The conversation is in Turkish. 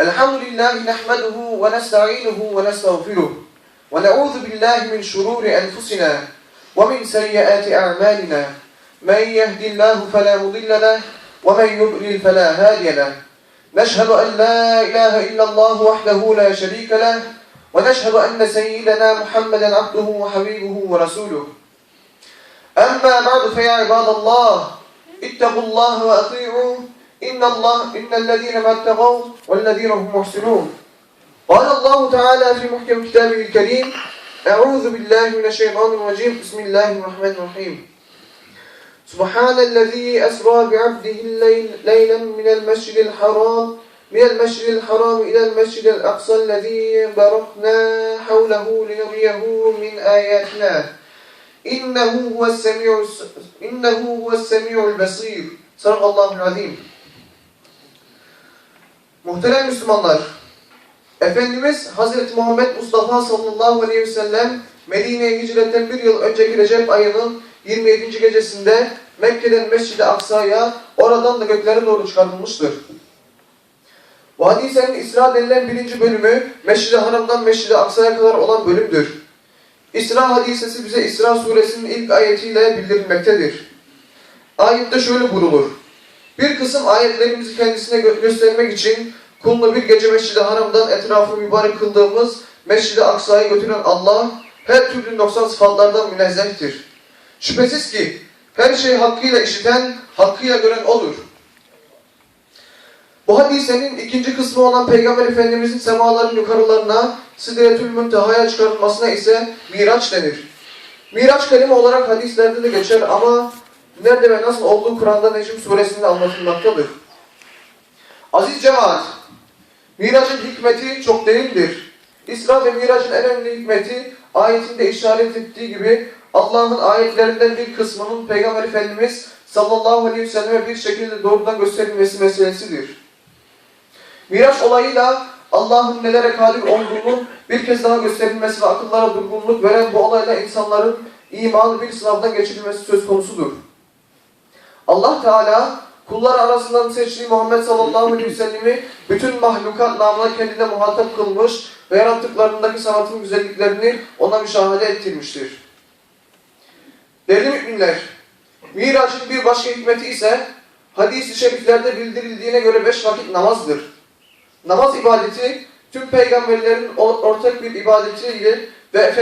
الحمد لله نحمده ونستعينه ونستغفره ونعوذ بالله من شرور أنفسنا ومن سيئات أعمالنا. من يهد الله فلا مضل له ومن يضلل فلا هادي له. نشهد أن لا إله إلا الله وحده لا شريك له ونشهد أن سيدنا محمدا عبده وحبيبه ورسوله. أما بعد فيا عباد الله اتقوا الله وأطيعوا إن الله إن الذين ما اتقوا والذين هم محسنون. قال الله تعالى في محكم كتابه الكريم أعوذ بالله من الشيطان الرجيم. بسم الله الرحمن الرحيم. سبحان الذي أسرى بعبده الليل ليلا من المسجد الحرام من المسجد الحرام إلى المسجد الأقصى الذي باركنا حوله لنريه من آياتنا. إنه هو السميع الس- إنه هو السميع البصير. صدق الله العظيم. Muhterem Müslümanlar, Efendimiz Hazreti Muhammed Mustafa sallallahu aleyhi ve sellem Medine'ye hicretten bir yıl önceki Recep ayının 27. gecesinde Mekke'den Mescid-i Aksa'ya oradan da göklere doğru çıkarılmıştır. Bu hadisenin İsra denilen birinci bölümü Mescid-i Haram'dan Mescid-i Aksa'ya kadar olan bölümdür. İsra hadisesi bize İsra suresinin ilk ayetiyle bildirilmektedir. Ayette şöyle buyrulur. Bir kısım ayetlerimizi kendisine gö- göstermek için kulunu bir gece Mescid-i Haram'dan etrafı mübarek kıldığımız Mescid-i Aksa'ya götüren Allah her türlü noksan sıfatlardan münezzehtir. Şüphesiz ki her şeyi hakkıyla işiten, hakkıyla gören O'dur. Bu hadisenin ikinci kısmı olan Peygamber Efendimizin semaların yukarılarına Sidretül Münteha'ya çıkarılmasına ise Miraç denir. Miraç kelime olarak hadislerde de geçer ama nerede ve nasıl olduğu Kur'an'da Necm suresinde anlatılmaktadır. Aziz cemaat, Miraç'ın hikmeti çok derindir. İsra ve Miraç'ın en önemli hikmeti ayetinde işaret ettiği gibi Allah'ın ayetlerinden bir kısmının Peygamber Efendimiz sallallahu aleyhi ve selleme bir şekilde doğrudan gösterilmesi meselesidir. Miraç olayıyla Allah'ın nelere kadir olduğunu bir kez daha gösterilmesi ve akıllara durgunluk veren bu olayla insanların imanı bir sınavdan geçirilmesi söz konusudur. Allah Teala kullar arasından seçtiği Muhammed sallallahu aleyhi ve sellemi bütün mahlukat namına kendine muhatap kılmış ve yarattıklarındaki sanatın güzelliklerini ona müşahede ettirmiştir. Değerli müminler, Miraç'ın bir başka hikmeti ise hadis-i şeriflerde bildirildiğine göre beş vakit namazdır. Namaz ibadeti tüm peygamberlerin or- ortak bir ibadetiydi ve